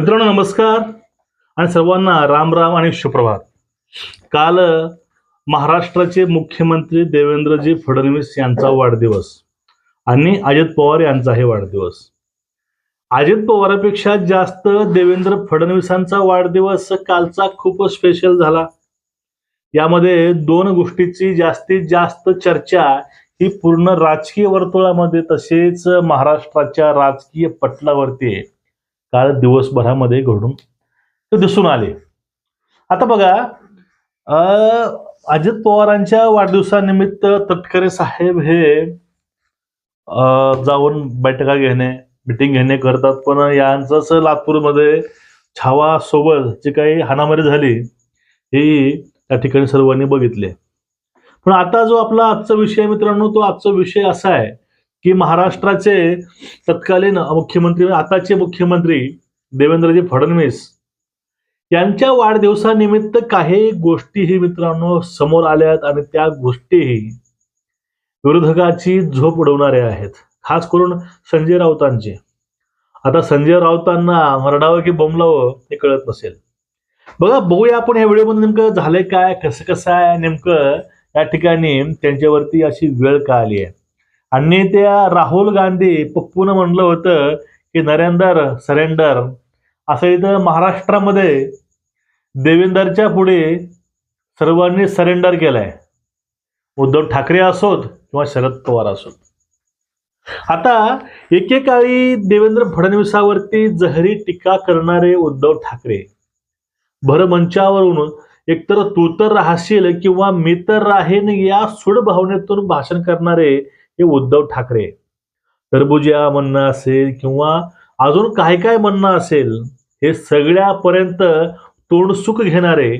मित्रांनो नमस्कार. आणि सर्वांना राम राम आणि सुप्रभात. काल महाराष्ट्राचे मुख्यमंत्री देवेंद्रजी फडणवीस यांचा वाढदिवस आणि अजित पवार यांचाही वाढदिवस. अजित पवारापेक्षा जास्त देवेंद्र फडणवीसांचा वाढदिवस कालचा खूपच स्पेशल झाला. यामध्ये दोन गोष्टीची जास्तीत जास्त चर्चा ही पूर्ण राजकीय वर्तुळामध्ये तसेच महाराष्ट्राच्या राजकीय पटलावरती आहे. काल दिवसभरामध्ये घडून ते दिसून आले. आता बघा अजित पवारांच्या वाढदिवसानिमित्त तटकरे साहेब हे जाऊन बैठका घेणे मिटिंग घेणे करतात. पण यांचंच लातूरमध्ये छावा सोबत जी काही हाणामारी झाली ही त्या ठिकाणी सर्वांनी बघितले. पण आता जो आपला आजचा विषय मित्रांनो तो आजचा विषय असा आहे की महाराष्ट्राचे तत्कालीन मुख्यमंत्री आताचे मुख्यमंत्री देवेंद्रजी फडणवीस यांच्या वाढदिवसानिमित्त काही गोष्टीही मित्रांनो समोर आल्यात आणि त्या गोष्टीही विरोधकाची झोप उडवणाऱ्या आहेत. खास करून संजय राऊतांची. आता संजय राऊतांना मरडावं की बोंबलावं हे कळत नसेल. बघा बघूया आपण या व्हिडिओमध्ये नेमकं झालंय काय कसं कसं आहे नेमकं या ठिकाणी त्यांच्यावरती अशी वेळ का आली आहे. आणि त्या राहुल गांधी पप्पून म्हणलं होतं की नरेंदर सरेंडर. असं इथं महाराष्ट्रामध्ये देवेंदरच्या पुढे सर्वांनी सरेंडर केलंय. उद्धव ठाकरे असोत किंवा शरद पवार असोत. आता एकेकाळी देवेंद्र फडणवीसावरती जहरी टीका करणारे उद्धव ठाकरे भरमंचावरून एकतर तू तर राहशील किंवा मी तर राहीन या सूड भावनेतून भाषण करणारे हे उद्धव ठाकरे टरबुजिया म्हणणं असेल किंवा अजून काय काय म्हणणं असेल हे सगळ्यापर्यंत तोंडसुख घेणारे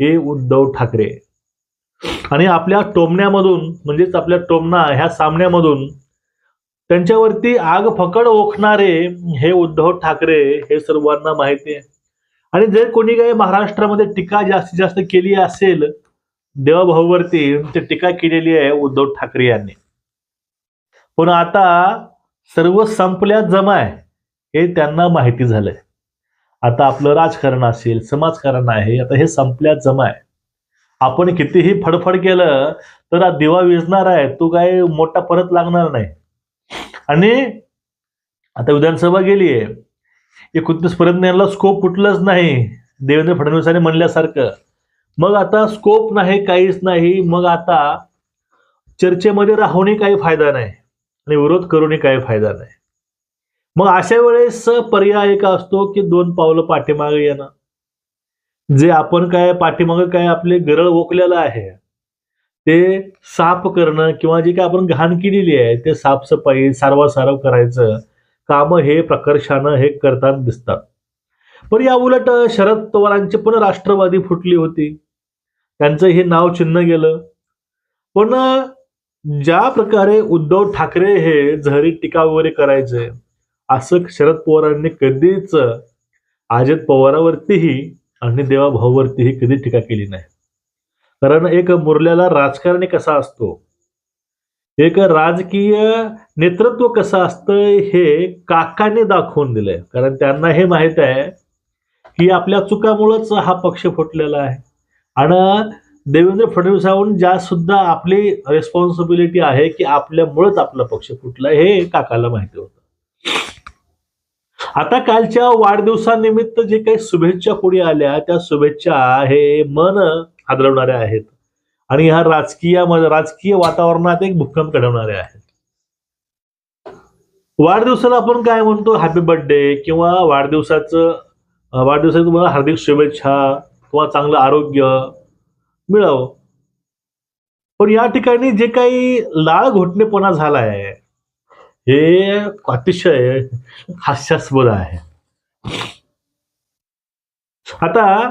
हे उद्धव ठाकरे आणि आपल्या टोमण्यामधून म्हणजेच आपल्या टोमणा ह्या सामन्यामधून त्यांच्यावरती आग फकड ओखणारे हे उद्धव ठाकरे हे सर्वांना माहिती आहे. आणि जर कोणी काही महाराष्ट्रामध्ये टीका जास्तीत जास्त केली असेल देवाभाऊवरती ते टीका केलेली आहे उद्धव ठाकरे यांनी. पण आता सर्व संपल्या जमाय हे त्यांना माहिती झालंय. आता आपलं राजकारण असेल समाजकारण आहे आता हे संपल्या जमाय आपण कितीही फडफड केलं तर हा दिवा विजणार आहे तो काय मोठा परत लागणार नाही. आणि आता विधानसभा गेली आहे एकोणतीस पर्यंत यांना स्कोप फुटलंच नाही देवेंद्र फडणवीसांनी म्हणल्यासारखं. मग आता स्कोप नाही काहीच नाही मग आता चर्चेमध्ये राहूनही काही फायदा नाही. आणि विरोध करूनही काही फायदा नाही. मग अशा वेळेस पर्याय एक असतो की दोन पावलं पाठीमागे येणं? जे आपण काय पाठीमागे काय आपले गरळ ओकलेलं आहे ते साफ करणं किंवा जे काय आपण घाण केलेली आहे ते साफसफाई सारवासारव करायचं कामं हे प्रकर्षानं हे करताना दिसतात. पण या उलट शरद पवारांची पण राष्ट्रवादी फुटली होती. त्यांचं हे नाव चिन्ह गेलं. पण ज्या प्रकारे उद्धव ठाकरे हे झरी टीका वगैरे करायचे असं शरद पवारांनी कधीच अजित पवारावरतीही आणि देवा भाऊवरतीही कधी टीका केली नाही. कारण एक मुरल्याला राजकारणी कसा असतो? एक राजकीय नेतृत्व कसं असतं हे काकाने दाखवून दिलंय. कारण त्यांना हे माहीत आहे की आपल्या चुकामुळंच हा पक्ष फुटलेला आहे. आणि देवेंद्र फडणवीसाहून ज्या सुद्धा आपली रेस्पॉन्सिबिलिटी आहे की आपल्यामुळेच आपला पक्ष फुटला हे काकाला माहिती होतं. आता कालच्या वाढदिवसानिमित्त जे काही शुभेच्छा पुढे आल्या त्या शुभेच्छा हे मन हादरवणाऱ्या आहेत. आणि ह्या राजकीय राजकीय वातावरणात एक भूकंप घडवणारे आहेत. वाढदिवसाला आपण काय म्हणतो? हॅपी बर्थडे किंवा वाढदिवसाचं वाढदिवसाचं तुम्हाला हार्दिक शुभेच्छा किंवा चांगलं आरोग्य मिळावं. पण या ठिकाणी जे काही लाळ घोटणेपणा झालाय हे अतिशय हास्यास्पद आहे. आता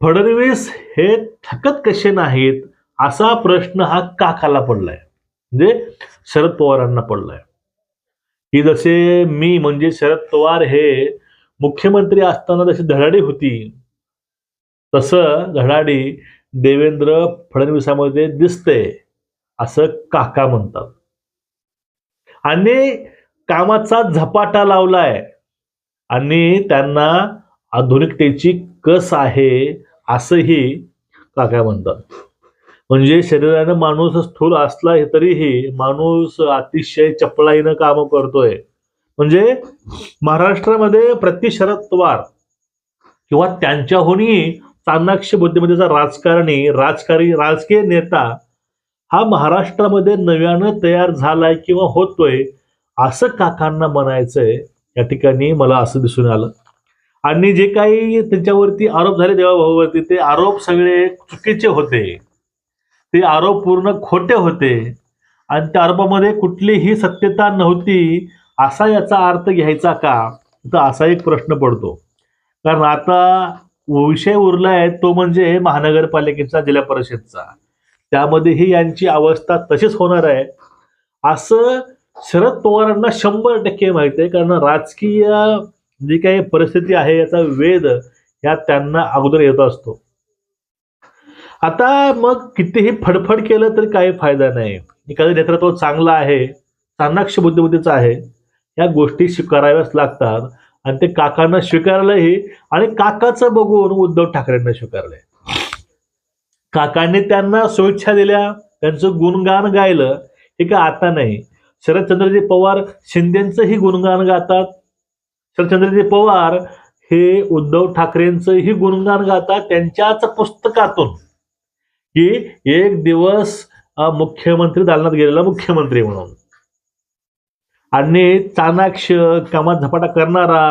फडणवीस हे थकत कसे नाहीत असा प्रश्न हा काकाला पडलाय. म्हणजे शरद पवारांना पडलाय. की जसे मी म्हणजे शरद पवार हे मुख्यमंत्री असताना जशी धडाडी होती तसं धडाडी देवेंद्र फडणवीसामध्ये दिसते असं काका म्हणतात. आणि कामाचा झपाटा लावलाय. आणि त्यांना आधुनिकतेची कस आहे असंही काका म्हणतात. म्हणजे शरीरानं माणूस स्थूल असला तरीही माणूस अतिशय चपळाईनं काम करतोय. म्हणजे महाराष्ट्रामध्ये प्रति शरद पवार किंवा त्यांच्याहूनही चाणाक्ष बुद्धिमत्तेचा राजकारणी राजकारी राजकीय नेता हा महाराष्ट्रामध्ये नव्यानं तयार झालाय किंवा होतोय असं काकांना म्हणायचंय या ठिकाणी मला असं दिसून आलं. आणि जे काही त्यांच्यावरती आरोप झाले देवाभाऊवरती ते आरोप सगळे चुकीचे होते. ते आरोप पूर्ण खोटे होते. आणि त्या आरोपामध्ये कुठलीही सत्यता नव्हती असा याचा अर्थ घ्यायचा का? तर असा एक प्रश्न पडतो. कारण आता विषय उरला आहे तो म्हणजे महानगरपालिकेचा जिल्हा परिषदचा. त्यामध्येही यांची अवस्था तशीच होणार आहे. असं शरद पवारांना शंभर टक्के माहिती आहे कारण राजकीय जी काही परिस्थिती आहे याचा वेध या त्यांना अगोदर येत असतो. आता मग कितीही फडफड केलं तरी काही फायदा नाही. एखादं नेतृत्व चांगलं आहे चाणाक्ष बुद्धिमत्तेचं आहे या गोष्टी स्वीकाराव्याच लागतात. आणि ते काकांना स्वीकारलंही आणि काकाचं बघून उद्धव ठाकरेंना स्वीकारलंय. काकांनी त्यांना शुभेच्छा दिल्या त्यांचं गुणगान गायलं हे का आता नाही. शरदचंद्रजी पवार शिंदेचंही गुणगान गातात. शरदचंद्रजी पवार हे उद्धव ठाकरेंचंही गुणगान गातात त्यांच्याच पुस्तकातून. की एक दिवस मुख्यमंत्री दालनात गेलेला मुख्यमंत्री म्हणून. आणि चाणाक्ष कामात झपाटा करणारा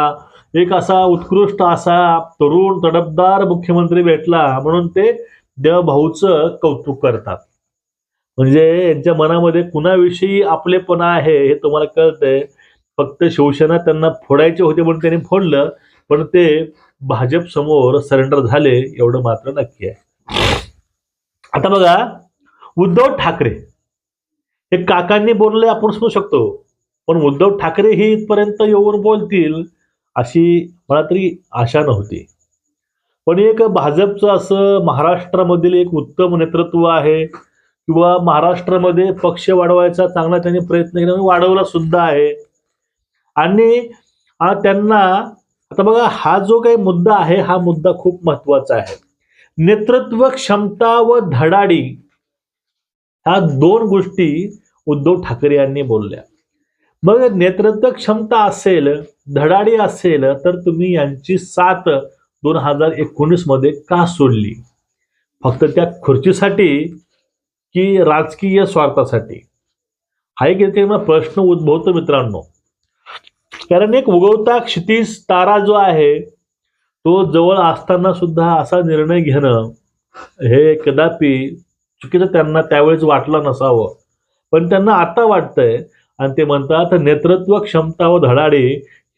एक असा उत्कृष्ट असा तरुण तडफदार मुख्यमंत्री भेटला म्हणून ते देवभाऊचं कौतुक करतात. म्हणजे यांच्या मनामध्ये कुणाविषयी आपलेपणा आहे हे तुम्हाला कळतंय. फक्त शिवसेना त्यांना फोडायचे होते म्हणून त्यांनी फोडलं पण ते भाजप समोर सरेंडर झाले एवढं मात्र नक्की आहे. आता बघा उद्धव ठाकरे हे काकांनी बोलले आपण समजू शकतो. पण उद्धव ठाकरे हे इथपर्यंत येऊन बोलतील अशी मला तरी आशा नव्हती. पण एक भाजपचं असं महाराष्ट्रामधील एक उत्तम नेतृत्व आहे किंवा महाराष्ट्रामध्ये पक्ष वाढवायचा चांगला त्यांनी प्रयत्न केला वाढवला सुद्धा आहे. आणि त्यांना आता बघा हा जो काही मुद्दा आहे हा मुद्दा खूप महत्त्वाचा आहे. नेतृत्व क्षमता व धडाडी ह्या दोन गोष्टी उद्धव ठाकरे यांनी बोलल्या. मग नेतृत्व क्षमता असेल धडाडी असेल तर तुम्ही यांची साथ दोन हजार एकोणीसमध्ये का सोडली? फक्त त्या खुर्चीसाठी की राजकीय स्वार्थासाठी? हा एक प्रश्न उद्भवतो मित्रांनो. कारण एक उगवता क्षितिज तारा जो आहे तो जवळ असताना सुद्धा असा निर्णय घेणं हे कदापि चुकीचं त्यांना त्यावेळेस वाटलं नसावं. पण त्यांना आता वाटतंय आणि ते म्हणतात नेतृत्व क्षमता व धडाडे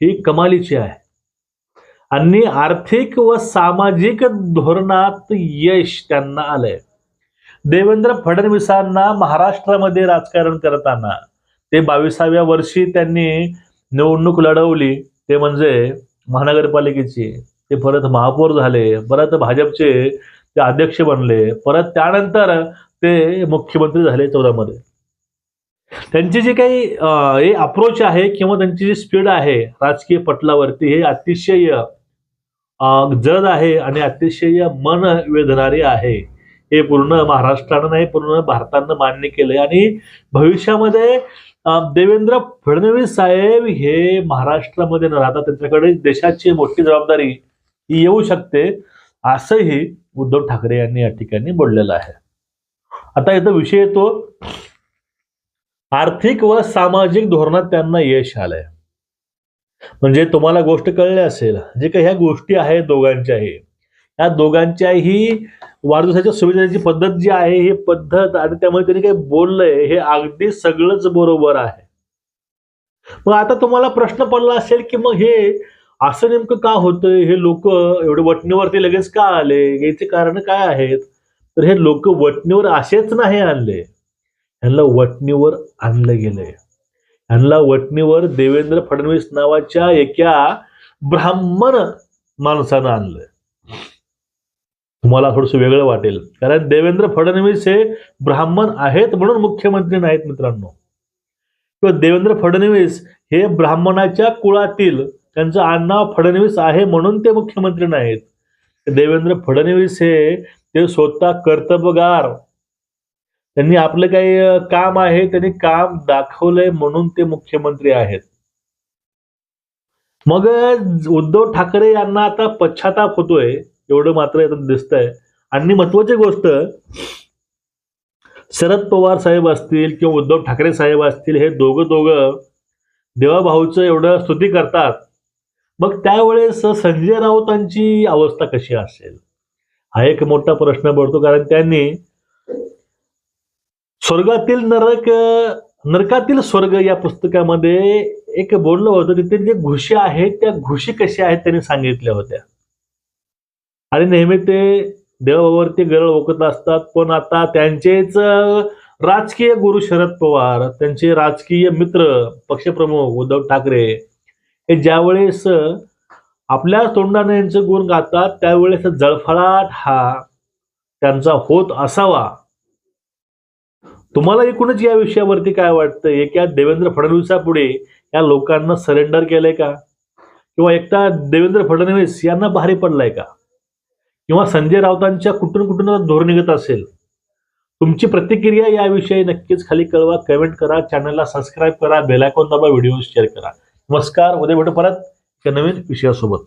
ही कमालीची आहे. आणि आर्थिक व सामाजिक धोरणात यश त्यांना आलंय. देवेंद्र फडणवीसांना महाराष्ट्रामध्ये राजकारण करताना ते बावीसाव्या वर्षी त्यांनी निवडणूक लढवली. ते म्हणजे महानगरपालिकेची ते परत महापौर झाले परत भाजपचे ते अध्यक्ष बनले परत त्यानंतर ते मुख्यमंत्री झाले चौदामध्ये त्यांची जी काही हे अप्रोच आहे किंवा त्यांची जी स्पीड आहे राजकीय पटलावरती हे अतिशय जड आहे आणि अतिशय मन वेधणारे आहे. हे पूर्ण महाराष्ट्रानं नाही पूर्ण भारतानं मान्य केलंय. आणि भविष्यामध्ये देवेंद्र फडणवीस साहेब हे महाराष्ट्रामध्ये न राहता त्यांच्याकडे देशाची मोठी जबाबदारी ही येऊ शकते असंही उद्धव ठाकरे यांनी या ठिकाणी बोललेलं आहे. आता इथं विषय येतो आर्थिक व सामाजिक धोरणात त्यांना यश आलंय. म्हणजे तुम्हाला गोष्ट कळली असेल जे काही ह्या गोष्टी आहेत दोघांच्याही या दोघांच्याही वाढदिवसाच्या शुभेच्छाची पद्धत जी आहे ही पद्धत आणि त्यामुळे त्यांनी काही बोललंय हे अगदी सगळंच बरोबर आहे. मग आता तुम्हाला प्रश्न पडला असेल की मग हे असं नेमकं का होतंय? हे लोक एवढे वटणीवरती लगेच का आले? याचे कारण काय आहेत? तर हे लोक वटणीवर असेच नाही आणले. ह्यांना वटणीवर आणलं गेलंय. ह्यांना वटणीवर देवेंद्र फडणवीस नावाच्या एका ब्राह्मण माणसानं आणलंय. तुम्हाला थोडस वेगळं वाटेल. कारण देवेंद्र फडणवीस हे ब्राह्मण आहेत म्हणून मुख्यमंत्री नाहीत मित्रांनो. किंवा देवेंद्र फडणवीस हे ब्राह्मणाच्या कुळातील त्यांचं आडनाव फडणवीस आहे म्हणून ते मुख्यमंत्री नाहीत. देवेंद्र फडणवीस हे ते स्वतः कर्तबगार त्यांनी आपलं काही काम आहे त्यांनी काम दाखवलंय म्हणून ते मुख्यमंत्री आहेत. मग उद्धव ठाकरे यांना आता पश्चाताप होतोय एवढं मात्र यातून आहे आणि महत्वाची गोष्ट शरद पवार साहेब असतील किंवा उद्धव ठाकरे साहेब असतील हे दोघं दोघं देवाभाऊचं एवढं स्तुती करतात. मग त्यावेळेस संजय राऊतांची अवस्था कशी असेल? हा एक मोठा प्रश्न पडतो कारण त्यांनी स्वर्गातील नरक नरकातील स्वर्ग या पुस्तकामध्ये एक बोललं होतं तिथे जे घुशी आहेत त्या घुशी कशा आहेत त्यांनी सांगितल्या होत्या. आणि नेहमी ते देवावरती गरळ ओकत असतात पण आता त्यांचेच राजकीय गुरु शरद पवार त्यांचे राजकीय मित्र पक्षप्रमुख उद्धव ठाकरे हे ज्यावेळेस आपल्या तोंडाने यांचे गुण गातात त्यावेळेस जळफळाट हा त्यांचा होत असावा. तुम्हाला एकूणच या विषयावरती काय वाटतंय एका देवेंद्र फडणवीसापुढे या लोकांना सरेंडर केलंय का? किंवा एकटा देवेंद्र फडणवीस यांना भारी पडलाय का? किंवा संजय राऊतांच्या कुठून कुठून धोर निघत असेल? तुमची प्रतिक्रिया याविषयी नक्कीच खाली कळवा कमेंट करा चॅनलला सबस्क्राईब करा बेलायकॉन दाबा व्हिडिओ शेअर करा. नमस्कार उद्या भेटू परत एका नवीन विषयासोबत.